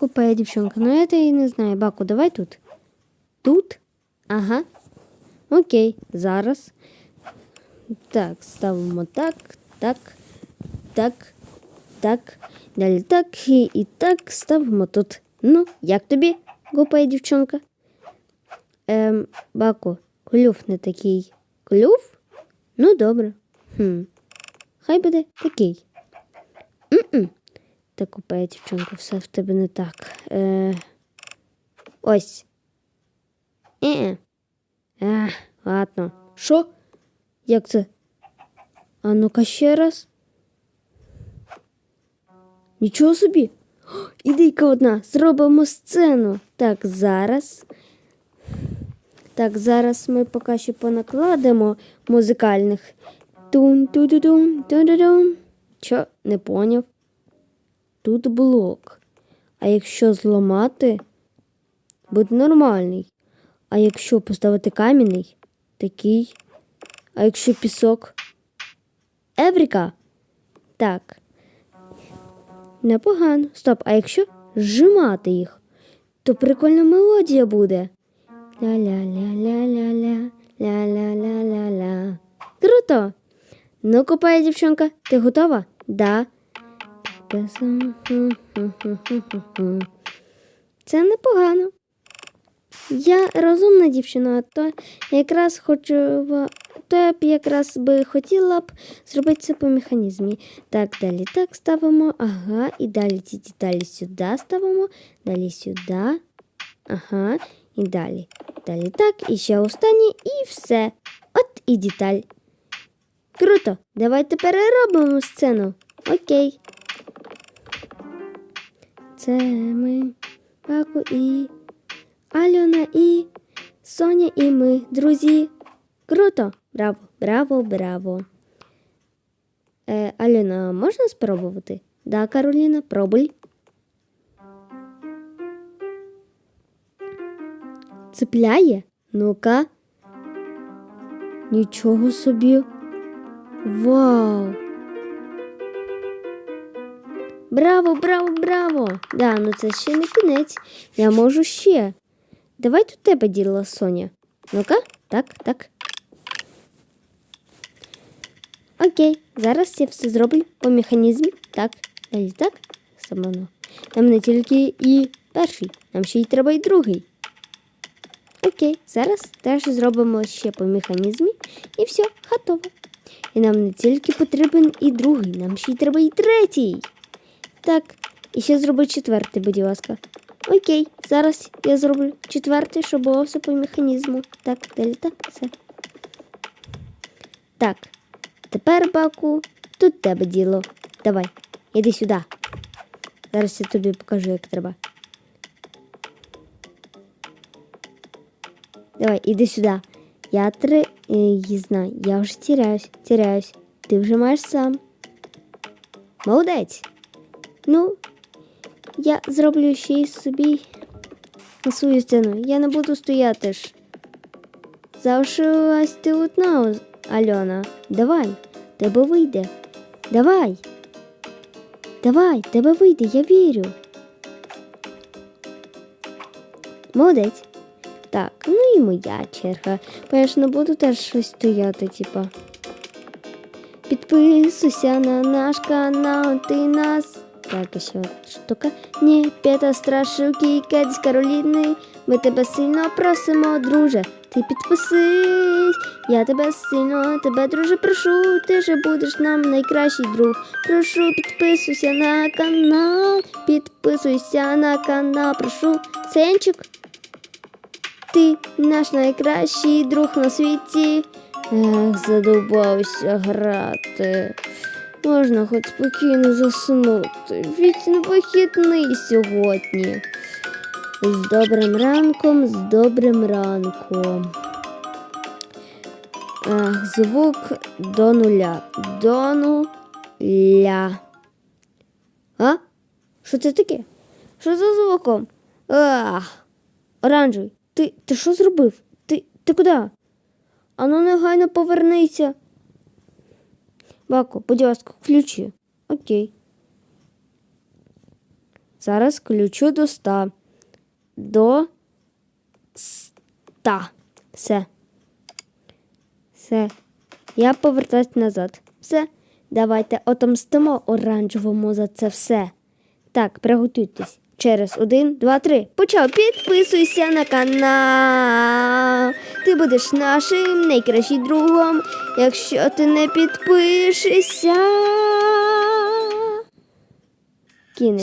купає дівчонка. Ну, я і не знаю. Баку, давай тут. Тут? Ага. Окей, зараз. Так, ставимо так, так, так, так. Далі так і, і так ставимо тут. Ну, як тобі, гупає дівчонка? Ем, Баку, клюв не такий. Клюв? Ну, добре. Хм. Хай буде такий. Та купає дівчонка, все в тебе не так. Е, ось. Е. А, ладно. Що? Як це? А ну-ка ще раз. Нічого собі. О, Ідейка одна, зробимо сцену. Так, зараз. Так, зараз ми поки що понакладемо музикальних. тун ту ту тун тун ту тун Чо, не поняв? Тут блок. А якщо зламати, буде нормальний. А якщо поставити камінний, такий. А якщо пісок? Евріка. Так. Непогано. Стоп, а якщо зжимати їх, то прикольна мелодія буде. Ля-ля-ля-ля-ля-ля, ля-ля-ля-ля-ля. Круто. Ну, купає дівчинка, ти готова? Да. Це непогано. Я розумна дівчина, то якраз хочу то я б якраз би хотіла б зробити це по механізмі. Так, далі так ставимо, ага, і далі ці деталі сюди ставимо, далі сюди, ага, і далі. Далі так, і ще останнє, і все. От і деталь. Круто, давайте переробимо сцену. Окей. Це ми, Пако і Альона і Соня і ми, друзі. Круто! Браво, браво, браво. Е, Альона, можна спробувати? Да, Кароліна, пробуй. Цепляє? Ну-ка. Нічого собі. Вау! Браво, браво, браво! Да, ну це ще не кінець. Я можу ще. Давай тут тебе діло, Соня. Ну-ка, так, так. Окей, зараз я все зроблю по механізмі. Так, далі так, самоно. Нам не тільки і перший, нам ще й треба і другий. Окей, зараз теж зробимо ще по механізмі і все, готово. І нам не тільки потрібен і другий, нам ще й треба і третій. Так, і ще зроби четвертий, будь ласка. Окей, зараз я зроблю четвертий, щоб було все по механізму. Так, далі так, все. Так, тепер, Баку, тут тебе діло. Давай, іди сюди. Зараз я тобі покажу, як треба. Давай, іди сюди. Я три е, знаю, я вже тіряюсь, тіряюсь. Ти вже маєш сам. Молодець. Ну, я зроблю ще й собі на свою сцену. Я не буду стояти ж. Залишилась ти одна, Альона. Давай, тебе вийде. Давай. Давай, тебе вийде, я вірю. Молодець. Так, ну і моя черга. Бо я ж не буду теж щось стояти, типа. Підписуйся на наш канал, ти нас. Так, і ще штука. Ні, п'ята страшилки, Кець Кароліни. Ми тебе сильно просимо, друже. Ти підписись, я тебе сильно, тебе, друже, прошу, ти же будеш нам найкращий друг. Прошу, підписуйся на канал, підписуйся на канал, прошу, Сенчик. Ти наш найкращий друг на світі. Ех, задовбався грати. Можна хоч спокійно заснути. Вічно вихідний сьогодні. З добрим ранком, з добрим ранком. Ех, звук до нуля. До нуля. А? Що це таке? Що за звуком? Ах, оранжевий, ти, ти що зробив? Ти, ти куди? Ану негайно повернися. Бако, будь ласка, включи. Окей. Зараз включу до 100. До 100. Все. Все. Я повертаюсь назад. Все. Давайте отомстимо оранжевому за це все. Так, приготуйтесь. Через один, два, три. Почав. Підписуйся на канал. Ти будеш нашим найкращим другом, якщо ти не підпишешся. Кінець.